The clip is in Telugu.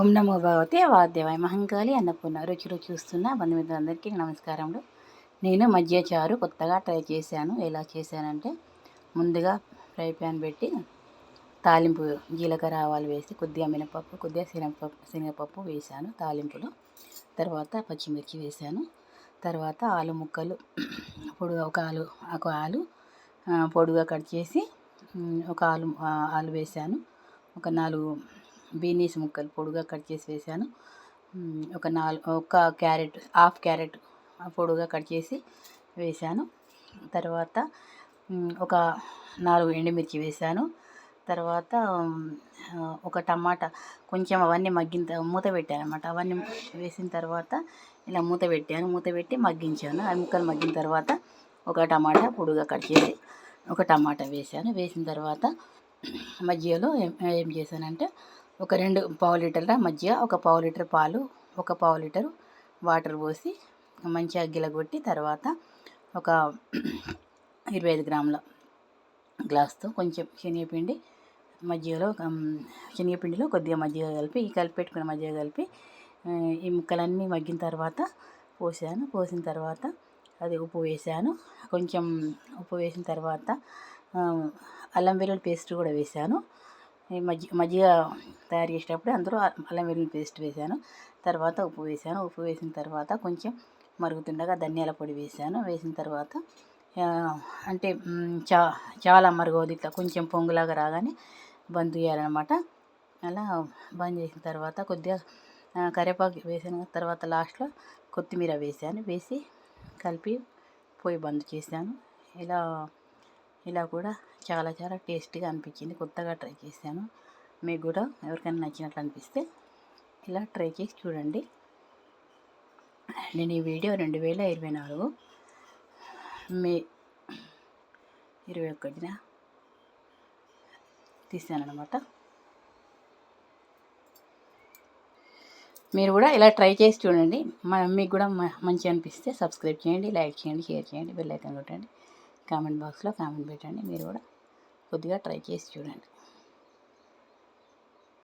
ఓం నమో భగవతే వాద్యవాయ మహంకాళి అన్నపూర్ణ రుచి రుచి చూస్తున్న బంధుమిత్రులందరికీ నమస్కారములు. నేను మధ్య చారు కొత్తగా ట్రై చేశాను. ఎలా చేశానంటే ముందుగా ఫ్రై ప్యాన్ పెట్టి తాలింపు జీలకర్ర ఆవాలు వేసి కొద్దిగా మినపప్పు కొద్దిగా శనగపప్పు శనగపప్పు వేశాను తాలింపులో. తర్వాత పచ్చిమిర్చి వేశాను. తర్వాత ఆలు ముక్కలు పొడుగా ఒక ఆలు ఒక ఆలు పొడుగా కట్ చేసి ఒక ఆలు ఆలు వేశాను. ఒక నాలుగు బీనీస్ ముక్కలు పొడుగా కట్ చేసి వేసాను ఒక నాలుగు ఒక క్యారెట్ హాఫ్ క్యారెట్ పొడుగా కట్ చేసి వేసాను తర్వాత ఒక నాలుగు ఎండుమిర్చి వేసాను తర్వాత ఒక టమాటా కొంచెం అవన్నీ మగ్గిన మూత పెట్టాను అనమాట అవన్నీ వేసిన తర్వాత ఇలా మూత పెట్టాను. మూత పెట్టి మగ్గించాను. ఆ ముక్కలు మగ్గిన తర్వాత ఒక టమాటా పొడుగా కట్ చేసి ఒక టమాటా వేసాను వేసిన తర్వాత మధ్యలో ఏం చేశానంటే ఒక రెండు పావు లీటర్ల మజ్జిగ ఒక పావు లీటర్ పాలు ఒక పావు లీటర్ వాటర్ పోసి మంచిగా గిలగొట్టి తర్వాత ఒక ఇరవై ఐదు గ్రాముల గ్లాస్తో కొంచెం శనగపిండి మజ్జిగలో శనగపిండిలో కొద్దిగా మజ్జిగ కలిపి ఈ కలిపి పెట్టుకున్న మజ్జిగ కలిపి ఈ ముక్కలన్నీ మగ్గిన తర్వాత పోసాను. పోసిన తర్వాత అది ఉప్పు వేసాను. కొంచెం ఉప్పు వేసిన తర్వాత అల్లం వెల్లుల్లి పేస్ట్ కూడా వేసాను. మజ్జిగ మజ్జిగ తయారు చేసేటప్పుడు అందరూ అల్లం వెల్లుల్లి పేస్ట్ వేసాను. తర్వాత ఉప్పు వేసాను. ఉప్పు వేసిన తర్వాత కొంచెం మరుగుతుండగా ధనియాల పొడి వేసాను. వేసిన తర్వాత అంటే చా చాలా మరగవద్దు ఇట్లా కొంచెం పొంగులాగా రాగానే బంద్ చేయాలన్నమాట. అలా బంద్ చేసిన తర్వాత కొద్దిగా కరివేపాకు వేసిన తర్వాత లాస్ట్లో కొత్తిమీర వేసాను. వేసి కలిపి పోయి బంద్ చేశాను. ఇలా ఇలా కూడా చాలా చాలా టేస్టీగా అనిపించింది. కొత్తగా ట్రై చేశాను. మీకు కూడా ఎవరికైనా నచ్చినట్లు అనిపిస్తే ఇలా ట్రై చేసి చూడండి. నేను ఈ వీడియో రెండు వేల ఇరవై నాలుగు మే ఇరవై ఒకటిన తీసానమాట మీరు కూడా ఇలా ట్రై చేసి చూడండి. మీకు కూడా మంచి అనిపిస్తే సబ్స్క్రైబ్ చేయండి లైక్ చేయండి షేర్ చేయండి బెల్ ఐకాన్ కొట్టండి. కామెంట్ బాక్స్లో కామెంట్ పెట్టండి. మీరు కూడా కొద్దిగా ట్రై చేసి చూడండి.